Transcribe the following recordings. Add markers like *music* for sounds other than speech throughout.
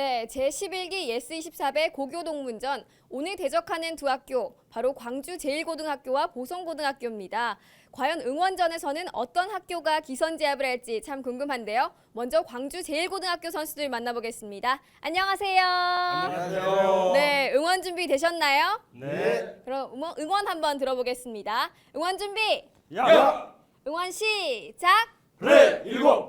네, 제11기 예스24배 고교동문전 오늘 대적하는 두 학교 바로 광주 제1고등학교와 보성고등학교입니다. 과연 응원전에서는 어떤 학교가 기선제압을 할지 참 궁금한데요. 먼저 광주 제1고등학교 선수들 만나보겠습니다. 안녕하세요. 안녕하세요. 네, 응원 준비 되셨나요? 네. 그럼 응원, 응원 한번 들어보겠습니다. 응원 준비, 야! 응원 시작. 플레이 일곱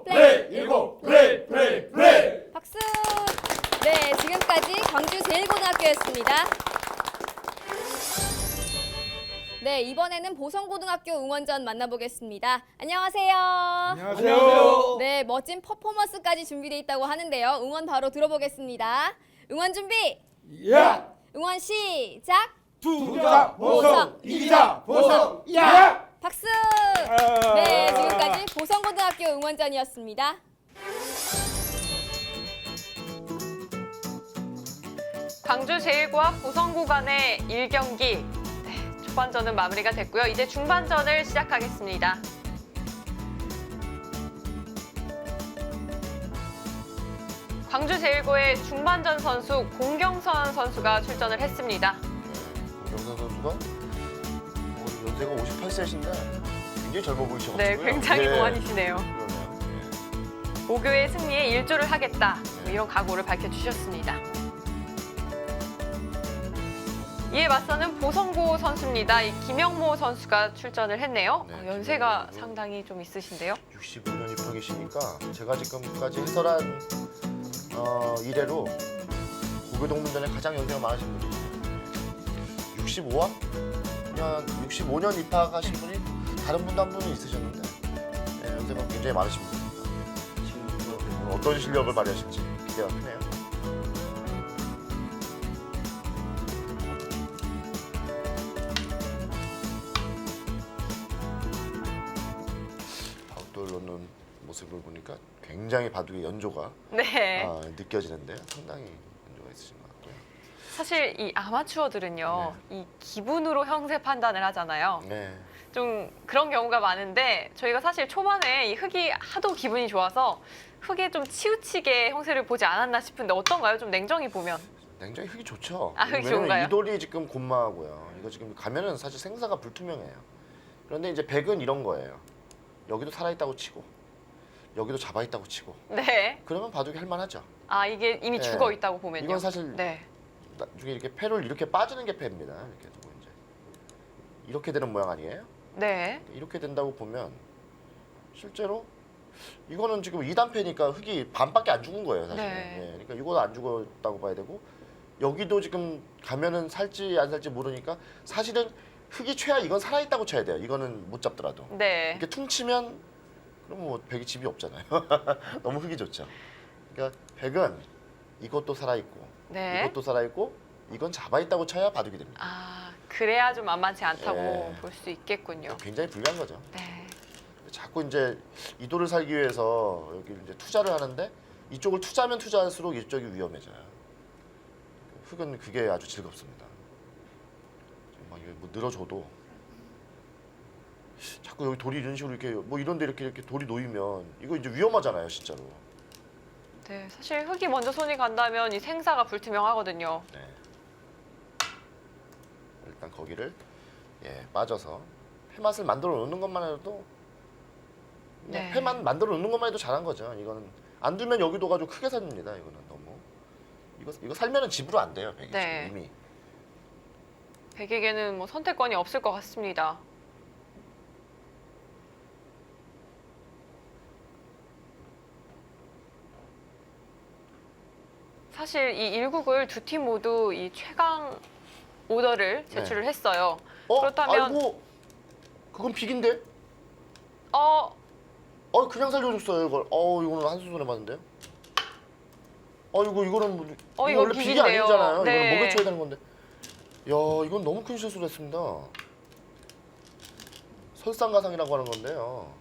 네, 이번에는 보성고등학교 응원전 만나보겠습니다. 안녕하세요. 안녕하세요. 네, 멋진 퍼포먼스까지 준비되어 있다고 하는데요. 응원 바로 들어보겠습니다. 응원 준비. 야! 응원 시작. 투자 보성, 이기자 보성 야! 박수. 네, 지금까지 보성고등학교 응원전이었습니다. 광주 제1고와 보성고 간의 1경기 네, 초반전은 마무리가 됐고요. 이제 중반전을 시작하겠습니다. 광주 제1고의 중반전 선수 공경선 선수가 출전을 했습니다. 공경선 선수가 뭐 연세가 58세신데 굉장히 젊어 보이셔가지고요. 네, 굉장히 예, 동안이시네요. 그러네요. 예. 모교의 승리에 일조를 하겠다 뭐 이런 각오를 밝혀주셨습니다. 이에 맞서는 보성고 선수입니다. 이 김영모 선수가 출전을 했네요. 네, 어, 연세가 김영모. 상당히 좀 있으신데요. 65년 입학이시니까 제가 지금까지 해설한 어, 이래로 고교동문전에 가장 연세가 많으신. 65화? 그냥 65년 입학하신 분이 다른 분도 한 분은 있으셨는데 예, 연세가 굉장히 많으신 분입니다. 지금 어떤 실력을 발휘하실지 기대가 크네요. 아웃도어 넣는 모습을 보니까 굉장히 바둑의 연조가 네. 아, 느껴지는데요. 상당히 연조가 있으신 것 같고요. 사실 이 아마추어들은요, 이 기분으로 형세 판단을 하잖아요. 네. 좀 그런 경우가 많은데 저희가 사실 초반에 이 흙이 하도 기분이 좋아서 흙에 좀 치우치게 형세를 보지 않았나 싶은데 어떤가요? 좀 냉정히 보면. 굉장히 흙이 좋죠. 아, 흙이 왜냐면 좋은가요? 이 돌이 지금 곤마하고요. 이거 지금 가면은 사실 생사가 불투명해요. 그런데 이제 백은 이런 거예요. 여기도 살아있다고 치고 여기도 잡아있다고 치고 네. 그러면 바둑이 할만하죠. 아 이게 이미 네. 죽어 있다고 보면요. 이건 사실 네. 나중에 이렇게 패를 이렇게 빠지는 게 패입니다. 이렇게 두고 이제 이렇게 되는 모양 아니에요? 네. 이렇게 된다고 보면 실제로 이거는 지금 2단 패니까 흙이 반밖에 안 죽은 거예요, 사실. 네. 예, 그러니까 이거도 안 죽었다고 봐야 되고 여기도 지금 가면은 살지 안 살지 모르니까 사실은 흙이 최하 이건 살아있다고 쳐야 돼요. 이거는 못 잡더라도 네. 이렇게 퉁치면 그럼 뭐 백이 집이 없잖아요. *laughs* 너무 흙이 좋죠. 그러니까 백은 이것도 살아있고 네. 이것도 살아있고 이건 잡아있다고 쳐야 바둑이 됩니다. 아 그래야 좀 만만치 않다고 예. 볼 수 있겠군요. 굉장히 불리한 거죠. 네. 자꾸 이제 이도를 살기 위해서 여기 이제 투자를 하는데 이쪽을 투자하면 투자할수록 이쪽이 위험해져요. 흙은 그게 아주 즐겁습니다. 막 이게 뭐 늘어줘도 자꾸 여기 돌이 이런 식으로 이렇게 뭐 이런데 이렇게 이렇게 돌이 놓이면 이거 이제 위험하잖아요, 진짜로. 네. 사실 흙이 먼저 손이 간다면 이 생사가 불투명하거든요. 네. 일단 거기를 예 빠져서 폐맛을 만들어 놓는 것만 해도 그냥 네. 폐만 만들어 놓는 것만 해도 잘한 거죠. 이거는 안 두면 여기도 가지고 크게 삽니다. 이거는 너무 이거 이거 살면은 집으로 안 돼요. 백이 네. 이미 백에게는 뭐 선택권이 없을 것 같습니다. 사실 이 1국을 두 팀 모두 이 최강 오더를 제출을 했어요. 어 그렇다면- 아이고 그건 빅인데 어, 어 그냥 살려줬어요 이걸 어 이거는 한수 손에 맞는데요. 어 이거 이거는 뭐, 어, 이거 이거 원래 빅이 빅인데요. 아니잖아요. 네. 이거는 먹여쳐야 되는 건데. 야 이건 너무 큰 실수를 했습니다. 설상가상이라고 하는 건데요.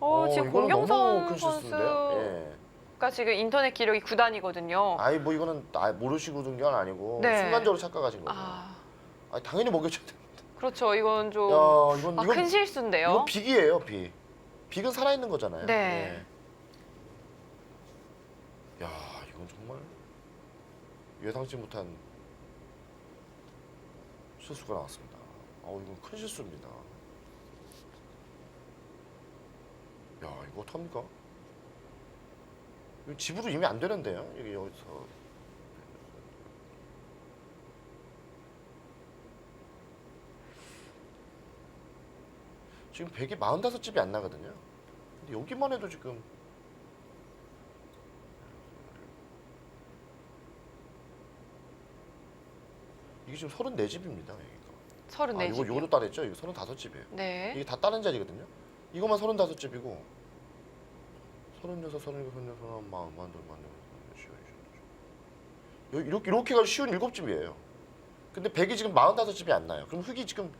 어, 지금 이거는 너무 공경선 큰 실수인데요. 선수가 예. 지금 인터넷 기록이 9단이거든요. 아니 뭐 이거는 아, 모르시고 둔게 아니고 네. 순간적으로 착각하신 거죠. 아, 아 당연히 먹여줘야 돼. 그렇죠. 이건 좀야 이건 아, 이건 큰 실수인데요. 이건 빅이에요 빅. 빅은 살아 있는 거잖아요. 네. 예. 야 이건 정말 예상치 못한 실수가 나왔습니다. 어 이건 큰 실수입니다. 야 이거 어떡합니까? 이거 집으로 이미 안 되는데요. 이게 여기서 지금 100이 45집이 안 나거든요. 근데 여기만 해도 지금 이게 지금 34집입니다. 여기가. 서른 아, 네 이거 집. 요거도 따냈죠? 이거 35집이에요. 네. 이게 다 다른 자리거든요. 이거만 35집이고 36, 37, 38, 40, 40, 40, 이렇게 이렇게 가 쉬운 7집이에요. 근데 100이 지금 45집이 안 나요. 그럼 흙이 지금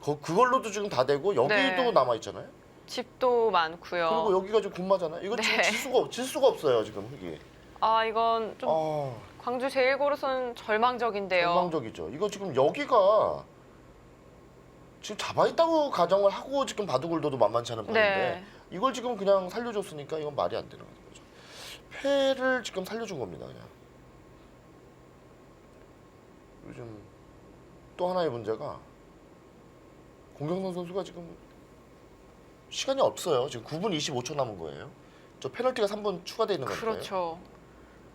거, 그걸로도 지금 다 되고 여기도 네. 남아 있잖아요. 집도 많고요. 그리고 여기가 지금 군마잖아요. 이거 지금 네. 질 수가 없- 질 수가 없어요 지금 흙이. 아 이건 좀 아 광주 제일고르선 절망적인데요. 전망적이죠. 이거 지금 여기가 지금 잡아 있다고 가정을 하고 지금 바둑을둬도 만만치 않은 판인데 네. 이걸 지금 그냥 살려줬으니까 이건 말이 안 되는 거죠. 패를 지금 살려준 겁니다 그냥. 요즘 또 하나의 문제가 공경선 선수가 지금 시간이 없어요. 지금 9분 25초 남은 거예요. 저 페널티가 3분 추가돼 있는 거니까요. 그렇죠.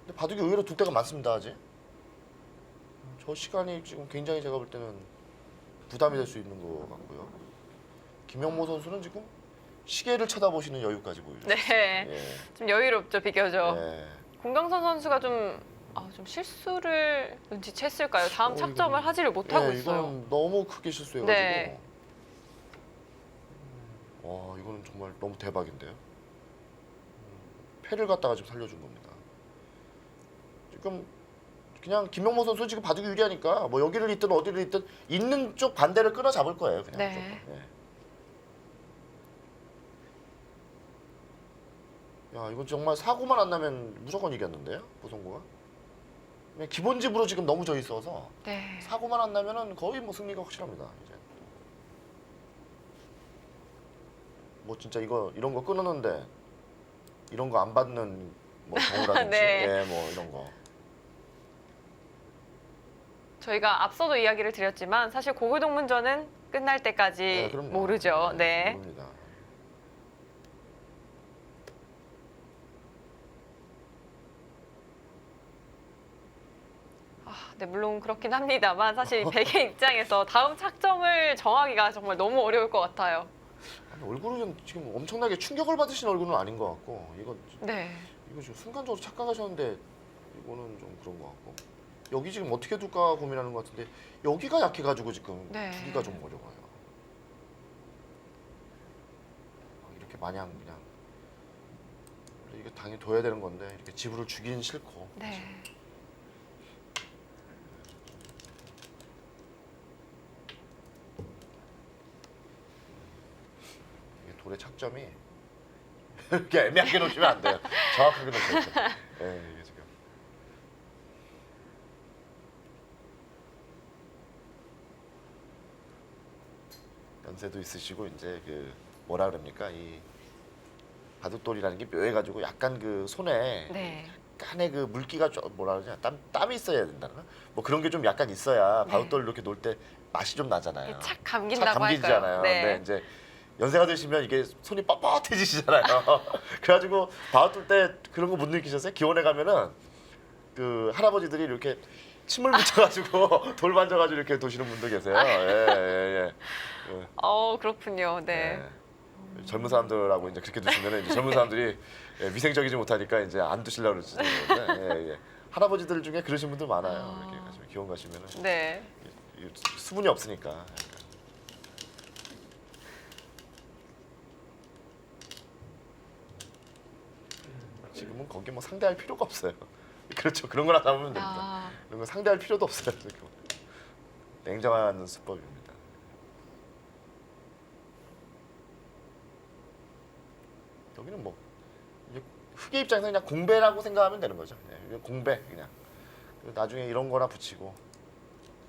근데 바둑이 의외로 둘 때가 많습니다 아직. 저 시간이 지금 굉장히 제가 볼 때는 부담이 될 수 있는 것 같고요. 김영모 선수는 지금 시계를 쳐다보시는 여유까지 보여요. 네. 예. 좀 여유롭죠 비교적. 예. 공경선 선수가 좀, 아, 좀 실수를 눈치챘을까요? 다음 어, 착점을 하지를 못하고 예, 있어요. 이건 너무 크게 실수해가지고. 네. 음, 와 이거는 정말 너무 대박인데요. 음, 패를 갖다가 지금 살려준 겁니다. 지금 그냥 김명모 선수 지금 바둑이 유리하니까 뭐 여기를 있든 어디를 있든 있는 쪽 반대를 끊어 잡을 거예요. 그냥. 네. 무조건. 예. 야 이건 정말 사고만 안 나면 무조건 이겼는데요, 보성구가. 그냥 기본 집으로 지금 너무 져 있어서 네. 사고만 안 나면은 거의 뭐 승리가 확실합니다. 이제. 뭐 진짜 이거 이런 거 끊었는데 이런 거 안 받는 뭐 경우라든지 *laughs* 네. 예, 뭐 이런 거. 저희가 앞서도 이야기를 드렸지만 사실 고교 동문전은 끝날 때까지 네, 그럼요. 모르죠. 네. 모릅니다. 아, 네, 물론 그렇긴 합니다만 사실 *laughs* 백의 입장에서 다음 착점을 정하기가 정말 너무 어려울 것 같아요. 아니, 얼굴은 지금 엄청나게 충격을 받으신 얼굴은 아닌 것 같고 이거 네. 이거 지금 순간적으로 착각하셨는데 이거는 좀 그런 것 같고 여기 지금 어떻게 둘까 고민하는 것 같은데 여기가 약해가지고 지금 네. 두기가 좀 어려워요. 아, 이렇게 마냥 그냥 이게 당연히 둬야 되는 건데 이렇게 지불을 주기는 싫고 네. 이게 돌의 착점이 *laughs* 이렇게 애매하게 놓으시면 안 돼요. 정확하게 놓으셔야죠. 예, 이게 지금. 연세도 있으시고 이제 그 뭐라 그럽니까 이 바둑돌이라는 게 묘해가지고 약간 그 손에 네. 약간의 그 물기가 좀 뭐라 그러냐 땀 땀이 있어야 된다나 뭐 그런 게 좀 약간 있어야 네. 바둑돌 이렇게 놀 때 맛이 좀 나잖아요. 착착 감긴다고 감기잖아요. 할까요? 네. 네. 이제 연세가 되시면 이게 손이 뻣뻣해지시잖아요. *laughs* 그래가지고 바둑돌 때 그런 거 못 느끼셨어요? 기원에 가면은 그 할아버지들이 이렇게 침을 묻혀가지고 *laughs* 돌 만져가지고 이렇게 도시는 분도 계세요. 예, 예, 예. 어, 그렇군요. 네. 예. 젊은 사람들하고 이제 그렇게 두시면은 이제 젊은 사람들이 예, 위생적이지 못하니까 이제 안 두시려고 그러시는데 예, 예. 할아버지들 중에 그러신 분들 많아요. 아. 이렇게 가시면 기원 가시면 은 네. 이- 이 수분이 없으니까. 지금은 거기 뭐 상대할 필요가 없어요. 그렇죠. 그런 거나 잡으면 됩니다. 아, 이런 거 상대할 필요도 없어요. 지금. 냉정한 수법입니다. 여기는 뭐 이제 흑의 입장에서 그냥 공배라고 생각하면 되는 거죠. 네, 이건 공배 그냥. 그리고 나중에 이런 거나 붙이고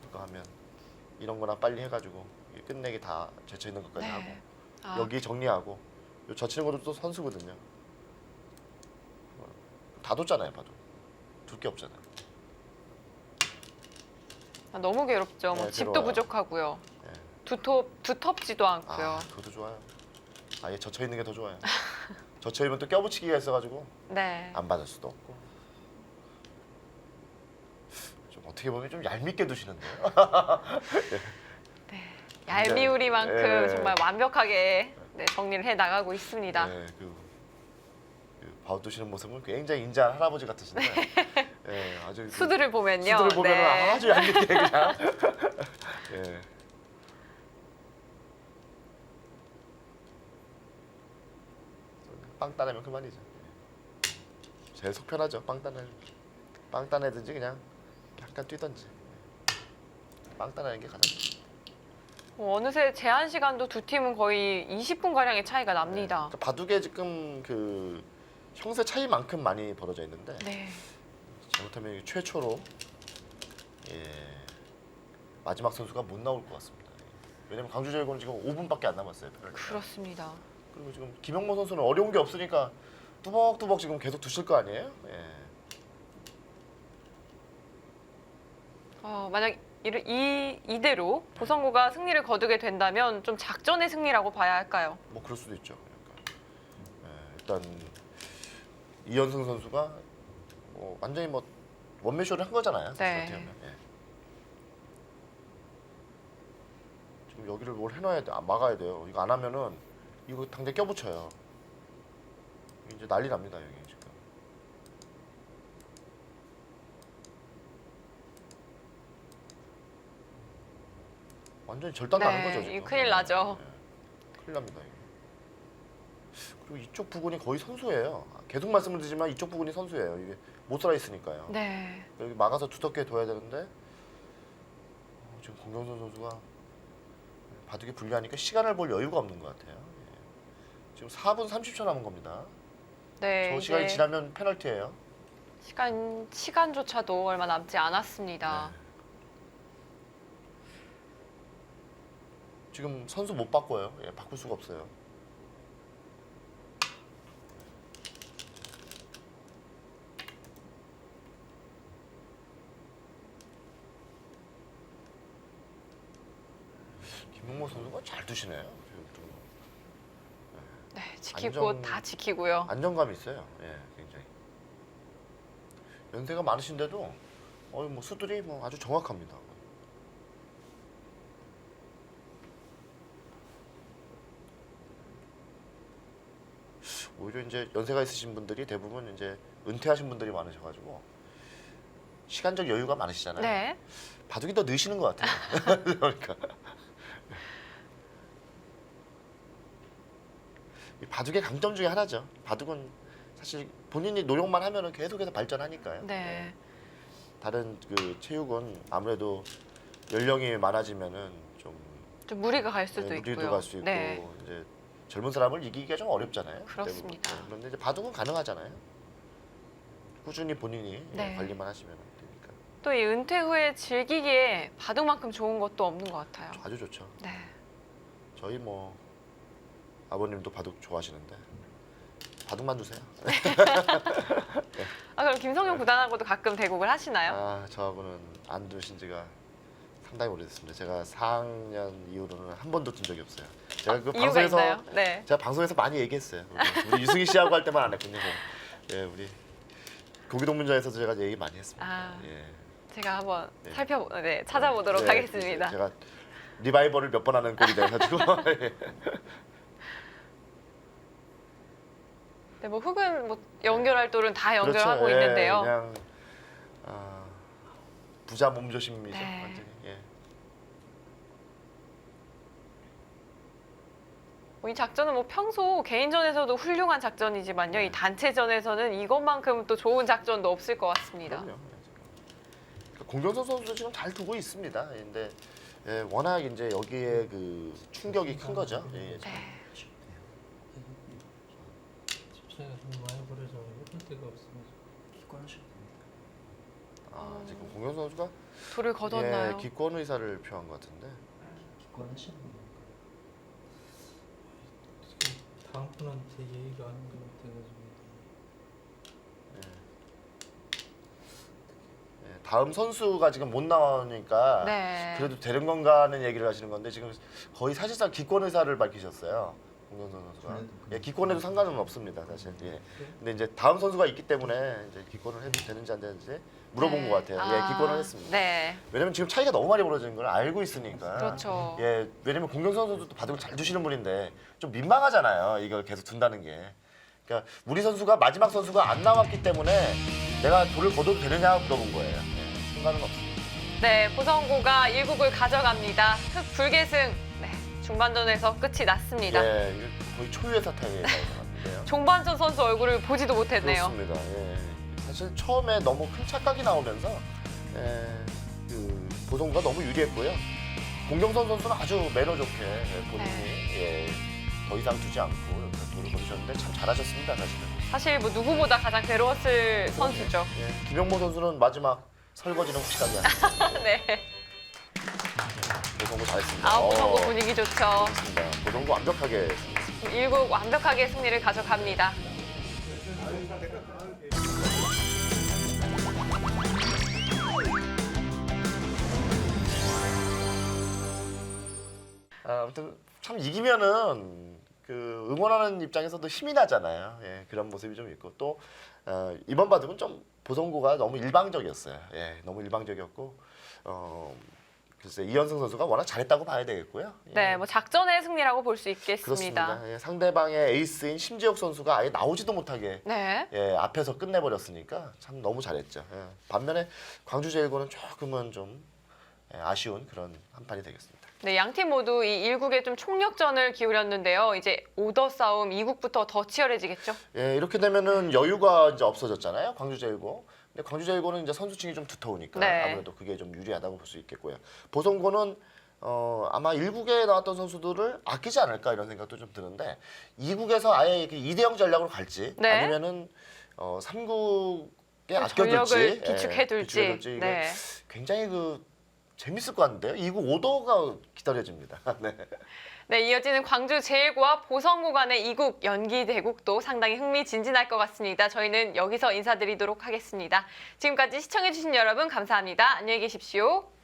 그거 하면 이런 거나 빨리 해가지고 이게 끝내기 다 제쳐 있는 것까지 하고 네. 아, 여기 정리하고 요 젖히는 것도 또 선수거든요. 다 뒀잖아요, 봐도 둘 게 없잖아요. 아, 너무 괴롭죠. 뭐 네, 집도 괴로워요. 부족하고요. 예. 두텁 두텁지도 않고요. 아, 그것도 좋아요. 아예 젖혀 있는 게 더 좋아요. *laughs* 젖혀 있으면 또 껴붙이기가 있어가지고 네. 안 받을 수도 없고. 좀 어떻게 보면 좀 얄밉게 두시는데요. *laughs* 얄미우리만큼 예. 정말 완벽하게 네, 정리를 해 나가고 있습니다. 네, 그, 그 바우 두시는 모습은 굉장히 인자한 할아버지 같으신데, 예, 아주 그 수들을 보면요. 수들을 보면 네. 아주 얄밉게 그냥. *laughs* 예. 빵 따내면 그만이죠. 제일 속 편하죠. 빵 따내. 빵 따내든지 그냥 약간 뛰든지. 빵 따내는 게 가장. 어, 어느새 제한 시간도 두 팀은 거의 20분 가량의 차이가 납니다. 그러니까 바둑에 지금 그 형세 차이만큼 많이 벌어져 있는데 네. 잘못하면 이게 최초로 예, 마지막 선수가 못 나올 것 같습니다. 왜냐면 광주 제일고는 지금 5분밖에 안 남았어요. 페널티가. 그렇습니다. 그리고 지금 김영모 선수는 어려운 게 없으니까 뚜벅뚜벅 지금 계속 두실 거 아니에요? 예. 어, 만약 이를- 이 이대로 보성고가 승리를 거두게 된다면 좀 작전의 승리라고 봐야 할까요? 뭐 그럴 수도 있죠. 그러니까. 예, 일단 이현승 선수가 뭐 완전히 뭐 원맨쇼를 한 거잖아요. 사실 네. 어떻게 보면. 예. 지금 여기를 뭘 해놔야 돼, 아, 막아야 돼요. 이거 안 하면은 이거 당장 껴붙여요. 이제 난리 납니다 여기 지금. 완전히 절단 나는 네, 거죠 지금. 큰일 나죠. 예. 큰일 납니다. 이거. 그리고 이쪽 부분이 거의 선수예요. 계속 말씀을 드리지만 이쪽 부분이 선수예요. 이게 못 살아 있으니까요. 네. 여기 막아서 두텁게 둬야 되는데 어, 지금 공경선 선수가 바둑에 불리하니까 시간을 볼 여유가 없는 것 같아요. 예. 지금 4분 30초 남은 겁니다. 네. 저 시간이 이제 지나면 페널티예요. 시간 시간조차도 얼마 남지 않았습니다. 네. 지금 선수 못 바꿔요. 예, 바꿀 수가 없어요. 김명모 선수가 잘 두시네요. 지금 네, 지키고 안정- 다 지키고요. 안정감이 있어요. 예, 굉장히. 연세가 많으신데도 어, 뭐 수들이 뭐 아주 정확합니다. 오히려 이제 연세가 있으신 분들이 대부분 이제 은퇴하신 분들이 많으셔가지고 시간적 여유가 많으시잖아요. 네. 바둑이 더 느시는 것 같아요. *laughs* 그러니까 이 바둑의 강점 중에 하나죠. 바둑은 사실 본인이 노력만 하면은 계속해서 발전하니까요. 네. 다른 그 체육은 아무래도 연령이 많아지면은 좀 좀 무리가 갈 수도 네, 있고요. 무리도 갈 수 있고 네. 이제 젊은 사람을 이기기가 좀 어렵잖아요. 그렇습니다. 대부분. 그런데 이제 바둑은 가능하잖아요. 꾸준히 본인이 예, 네. 관리만 하시면 되니까 또 이 은퇴 후에 즐기기에 바둑만큼 좋은 것도 없는 것 같아요. 아주 좋죠. 네. 저희 뭐 아버님도 바둑 좋아하시는데 바둑만 주세요. 아 그럼 김성용 구단하고도 가끔 대국을 하시나요? 아 저하고는 안 두신 지가 상당히 오래됐습니다. 제가 4학년 이후로는 한 번도 둔 적이 없어요. 제가 그 아, 이유가 방송에서 있나요? 네. 제가 방송에서 많이 얘기했어요. 우리, 우리 유승희 씨하고 할 때만 안 했군요. 예, 우리 고기동문자에서도 제가 얘기 많이 했습니다. 아, 예. 제가 한번 네. 살펴보, 네, 찾아보도록 네, 하겠습니다. 제가 리바이벌을 몇 번 하는 꼴이 돼가지고 예. *laughs* 네, 뭐 흑은 뭐 연결할 돌은 다 연결하고 그렇죠. 예, 있는데요. 그냥 아, 부자 몸조심이죠. 네. 완전히. 예. 뭐이 작전은 뭐 평소 개인전에서도 훌륭한 작전이지만요. 네. 이 단체전에서는 이것만큼 또 좋은 작전도 없을 것 같습니다. 그럼요. 그러니까 공경선 선수 지금 잘 두고 있습니다. 근데 예, 워낙 이제 여기에 그 충격이 큰 거죠. 예, 지금. 네. 집차이가 좀 많이 벌어져 해볼 데가 없습니다. 기권하셔도 됩니다. 아, 지금 공경선 선수가 돌을 거뒀나요? 예, 기권 의사를 표한 것 같은데. 기권하시는 겁니까? 지금 다음 분한테 얘기가 아닌 것 같아가지고 예. 예, 다음 선수가 지금 못 나오니까 네. 그래도 되는 건가는 얘기를 하시는 건데 지금 거의 사실상 기권 의사를 밝히셨어요. 공경선 선수가. 예, 기권에도 상관은 없습니다, 사실. 예. 근데 이제 다음 선수가 있기 때문에 이제 기권을 해도 되는지 안 되는지 물어본 네. 것 같아요. 예, 아, 기권을 했습니다. 네. 왜냐면 지금 차이가 너무 많이 벌어지는 걸 알고 있으니까. 그렇죠. 예, 왜냐면 공경선 선수도 바둑을 잘 두시는 분인데 좀 민망하잖아요. 이걸 계속 둔다는 게. 그러니까 우리 선수가 마지막 선수가 안 나왔기 때문에 내가 돌을 거둬도 되느냐 물어본 거예요. 예, 상관은 없습니다. 네, 보성고가 1국을 가져갑니다. 흑 불계승. 네, 중반전에서 끝이 났습니다. 예, 거의 초유의 사탕이 나왔는데요. 종반전 선수 얼굴을 보지도 못했네요. 그렇습니다. 예. 사실 처음에 너무 큰 착각이 나오면서 예, 그 보성과 너무 유리했고요. 공경선 선수는 아주 매너 좋게 예, 본인이 네. 예, 더 이상 두지 않고 이렇게 돌을 거두셨는데 참 잘하셨습니다, 사실은. 사실 뭐 누구보다 가장 괴로웠을 선수죠. 예, 김영모 선수는 마지막 설거지는 확실하게 하셨습니다. *laughs* 네. 보성고 잘했습니다. 아, 보성고 어, 분위기 좋죠. 좋습니다. 보성고 완벽하게 승리했습니다. 1국 완벽하게 승리를 가져갑니다. 아, 아무튼 참 이기면은 그 응원하는 입장에서도 힘이 나잖아요. 예, 그런 모습이 좀 있고 또 어, 이번 바둑은 좀 보성고가 너무 일방적이었어요. 예, 너무 일방적이었고 어, 글쎄 이현승 선수가 워낙 잘했다고 봐야 되겠고요. 예, 네, 뭐 작전의 승리라고 볼 수 있겠습니다. 그렇습니다. 예, 상대방의 에이스인 심지혁 선수가 아예 나오지도 못하게 네. 예, 앞에서 끝내버렸으니까 참 너무 잘했죠. 예. 반면에 광주 제일고는 조금은 좀 예, 아쉬운 그런 한 판이 되겠습니다. 네, 양 팀 모두 이 1국에 좀 총력전을 기울였는데요. 이제 오더 싸움 2국부터 더 치열해지겠죠? 예, 이렇게 되면은 여유가 이제 없어졌잖아요. 광주 제일고. 근데 광주 제일고는 이제 선수층이 좀 두터우니까 네. 아무래도 그게 좀 유리하다고 볼 수 있겠고요. 보성고는 어, 아마 1국에 나왔던 선수들을 아끼지 않을까 이런 생각도 좀 드는데 2국에서 아예 그 2대0 전략으로 갈지 네. 아니면은 어, 3국에 아껴둘지 전력을 예, 기축해둘지. 기축해둘지 이게 네. 굉장히 그 재밌을 것 같은데요. 2국 오더가 기다려집니다. *laughs* 네. 네, 이어지는 광주 제일고와 보성고 간의 2국 연기 대국도 상당히 흥미진진할 것 같습니다. 저희는 여기서 인사드리도록 하겠습니다. 지금까지 시청해주신 여러분 감사합니다. 안녕히 계십시오.